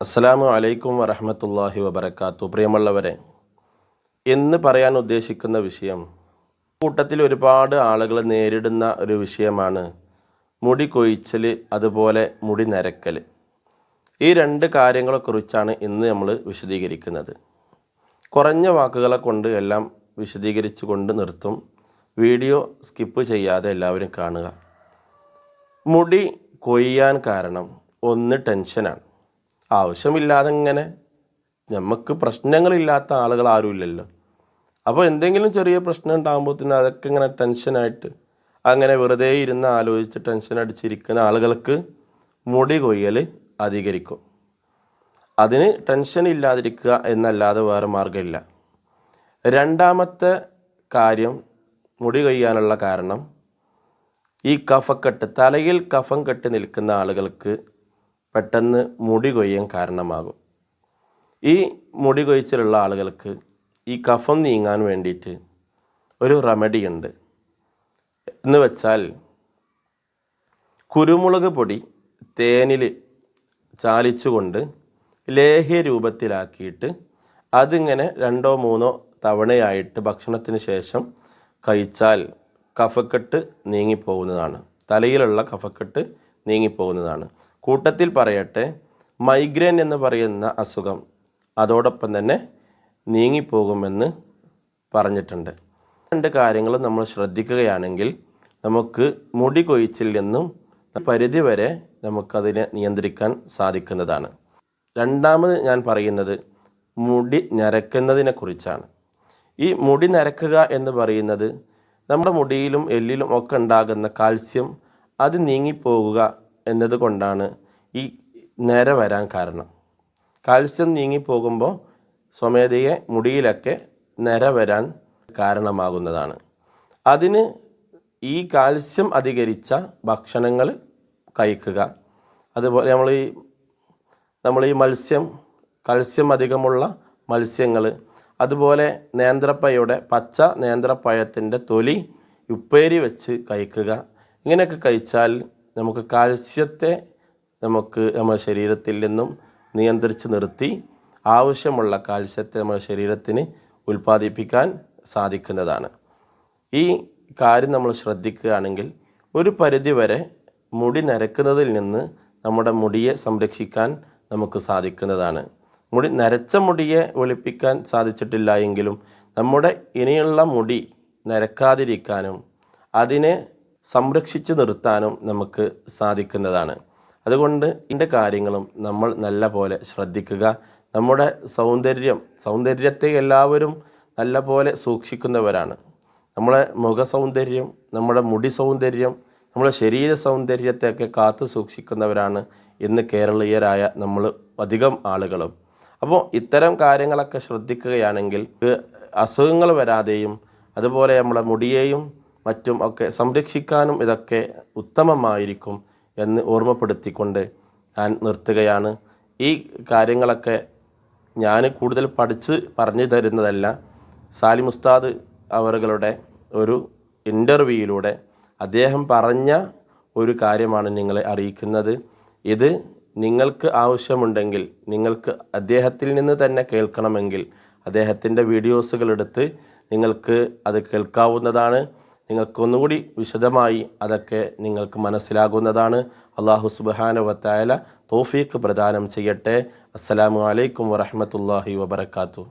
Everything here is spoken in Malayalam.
അസ്സലാമു അലൈക്കും വറഹമത്തല്ലാഹി വബർക്കാത്തു പ്രിയമുള്ളവരെ എന്ന് പറയാൻ ഉദ്ദേശിക്കുന്ന വിഷയം കൂട്ടത്തിൽ ഒരുപാട് ആളുകൾ നേരിടുന്ന ഒരു വിഷയമാണ് മുടി കൊഴിച്ചൽ അതുപോലെ മുടി നരക്കൽ ഈ രണ്ട് കാര്യങ്ങളെക്കുറിച്ചാണ് ഇന്ന് നമ്മൾ വിശദീകരിക്കുന്നത്. കുറഞ്ഞ വാക്കുകളെ കൊണ്ട് എല്ലാം വിശദീകരിച്ചു കൊണ്ട് നിർത്തും. വീഡിയോ സ്കിപ്പ് ചെയ്യാതെ എല്ലാവരും കാണുക. മുടി കൊയ്യാൻ കാരണം ഒന്ന് ടെൻഷനാണ്. ആവശ്യമില്ലാതെ ഇങ്ങനെ നമുക്ക് പ്രശ്നങ്ങളില്ലാത്ത ആളുകൾ ആരുമില്ലല്ലോ. അപ്പോൾ എന്തെങ്കിലും ചെറിയ പ്രശ്നം ഉണ്ടാകുമ്പോഴത്തേന് അതൊക്കെ ഇങ്ങനെ ടെൻഷനായിട്ട് അങ്ങനെ വെറുതെ ഇരുന്ന് ആലോചിച്ച് ടെൻഷൻ അടിച്ചിരിക്കുന്ന ആളുകൾക്ക് മുടി കൊയ്യൽ അധികരിക്കും. അതിന് ടെൻഷൻ ഇല്ലാതിരിക്കുക എന്നല്ലാതെ വേറെ മാർഗമില്ല രണ്ടാമത്തെ കാര്യം മുടി കൊയ്യാനുള്ള കാരണം ഈ കഫക്കെട്ട് തലയിൽ കഫം കെട്ടി നിൽക്കുന്ന ആളുകൾക്ക് പെട്ടെന്ന് മുടി കൊയ്യാൻ കാരണമാകും. ഈ മുടി കൊയ്ച്ചിലുള്ള ആളുകൾക്ക് ഈ കഫം നീങ്ങാൻ വേണ്ടിയിട്ട് ഒരു റെമഡി ഉണ്ട്. എന്ന് വെച്ചാൽ കുരുമുളക് പൊടി തേനിൽ ചാലിച്ചുകൊണ്ട് ലേഹ്യ രൂപത്തിലാക്കിയിട്ട് അതിങ്ങനെ രണ്ടോ മൂന്നോ തവണയായിട്ട് ഭക്ഷണത്തിന് ശേഷം കഴിച്ചാൽ കഫക്കെട്ട് നീങ്ങിപ്പോകുന്നതാണ്. തലയിലുള്ള കഫക്കെട്ട് നീങ്ങിപ്പോകുന്നതാണ്. കൂട്ടത്തിൽ പറയട്ടെ മൈഗ്രെയിൻ എന്ന് പറയുന്ന അസുഖം അതോടൊപ്പം തന്നെ നീങ്ങിപ്പോകുമെന്ന് പറഞ്ഞിട്ടുണ്ട്. രണ്ട് കാര്യങ്ങൾ നമ്മൾ ശ്രദ്ധിക്കുകയാണെങ്കിൽ നമുക്ക് മുടി കൊഴിച്ചിൽ നിന്നും പരിധിവരെ നമുക്കതിനെ നിയന്ത്രിക്കാൻ സാധിക്കുന്നതാണ്. രണ്ടാമത് ഞാൻ പറയുന്നത് മുടി നരക്കുന്നതിനെ കുറിച്ചാണ്. ഈ മുടി നരക്കുക എന്ന് പറയുന്നത് നമ്മുടെ മുടിയിലും എല്ലിലും ഒക്കെ ഉണ്ടാകുന്ന കാൽസ്യം അത് നീങ്ങിപ്പോകുക എന്നതുകൊണ്ടാണ് ഈ നേരെ വരാൻ കാരണം. കാൽസ്യം നീങ്ങിപ്പോകുമ്പോൾ സ്വമേധയെ മുടിയിലൊക്കെ നിര വരാൻ കാരണമാകുന്നതാണ്. അതിന് ഈ കാൽസ്യം അധികരിച്ച ഭക്ഷണങ്ങൾ കഴിക്കുക. അതുപോലെ നമ്മൾ ഈ നമ്മൾ ഈ മത്സ്യം കാൽസ്യം അധികമുള്ള മത്സ്യങ്ങൾ അതുപോലെ നേന്ത്രപ്പയുടെ പച്ച നേന്ത്രപ്പഴത്തിന്റെ തൊലി ഉപ്പേരി വെച്ച് കഴിക്കുക. ഇങ്ങനെയൊക്കെ കഴിച്ചാൽ നമുക്ക് കാൽസ്യത്തെ നമുക്ക് നമ്മുടെ ശരീരത്തിൽ നിന്നും നിയന്ത്രിച്ച് നിർത്തി ആവശ്യമുള്ള കാൽസ്യത്തെ നമ്മുടെ ശരീരത്തിന് ഉൽപ്പാദിപ്പിക്കാൻ സാധിക്കുന്നതാണ്. ഈ കാര്യം നമ്മൾ ശ്രദ്ധിക്കുകയാണെങ്കിൽ ഒരു പരിധിവരെ മുടി നരക്കുന്നതിൽ നിന്ന് നമ്മുടെ മുടിയെ സംരക്ഷിക്കാൻ നമുക്ക് സാധിക്കുന്നതാണ്. മുടി നരച്ച മുടിയെ ഒളിപ്പിക്കാൻ സാധിച്ചിട്ടില്ല എങ്കിലും നമ്മുടെ ഇനിയുള്ള മുടി നരക്കാതിരിക്കാനും അതിനെ സംരക്ഷിച്ചു നിർത്താനും നമുക്ക് സാധിക്കുന്നതാണ്. അതുകൊണ്ട് ഇതിന്റെ കാര്യങ്ങളും നമ്മൾ നല്ല പോലെ ശ്രദ്ധിക്കുക. നമ്മുടെ സൗന്ദര്യം സൗന്ദര്യത്തെ എല്ലാവരും നല്ല പോലെ സൂക്ഷിക്കുന്നവരാണ്. നമ്മളെ മുഖ സൗന്ദര്യം നമ്മുടെ മുടി സൗന്ദര്യം നമ്മുടെ ശരീര സൗന്ദര്യത്തെയൊക്കെ കാത്തു സൂക്ഷിക്കുന്നവരാണ് ഇന്ന് കേരളീയരായ നമ്മൾ അധികം ആളുകളും. അപ്പോൾ ഇത്തരം കാര്യങ്ങളൊക്കെ ശ്രദ്ധിക്കുകയാണെങ്കിൽ അസുഖങ്ങൾ വരാതെയും അതുപോലെ നമ്മുടെ മുടിയെയും മറ്റും ഒക്കെ സംരക്ഷിക്കാനും ഇതൊക്കെ ഉത്തമമായിരിക്കും എന്ന് ഓർമ്മപ്പെടുത്തിക്കൊണ്ട് ഞാൻ നിർത്തുകയാണ്. ഈ കാര്യങ്ങളൊക്കെ ഞാൻ കൂടുതൽ പഠിച്ച് പറഞ്ഞു തരുന്നതല്ല. സാലിം ഉസ്താദ് അവറുകളുടെ ഒരു ഇന്റർവ്യൂയിലൂടെ അദ്ദേഹം പറഞ്ഞ ഒരു കാര്യമാണ് നിങ്ങളെ അറിയിക്കുന്നത്. ഇത് നിങ്ങൾക്ക് ആവശ്യമുണ്ടെങ്കിൽ നിങ്ങൾക്ക് അദ്ദേഹത്തിൽ നിന്ന് തന്നെ കേൾക്കണമെങ്കിൽ അദ്ദേഹത്തിന്റെ വീഡിയോസുകൾ എടുത്ത് നിങ്ങൾക്ക് അത് കേൾക്കാവുന്നതാണ്. നിങ്ങൾക്ക് ഒന്നുകൂടി വിശദമായി അതൊക്കെ നിങ്ങൾക്ക് മനസ്സിലാകുന്നതാണ്. അള്ളാഹു സുബാന വത്തായാല തോഫീക്ക് പ്രദാനം ചെയ്യട്ടെ. അസ്സലാമു അലൈക്കും വറഹമത്തല്ലാഹി വബർക്കാത്തു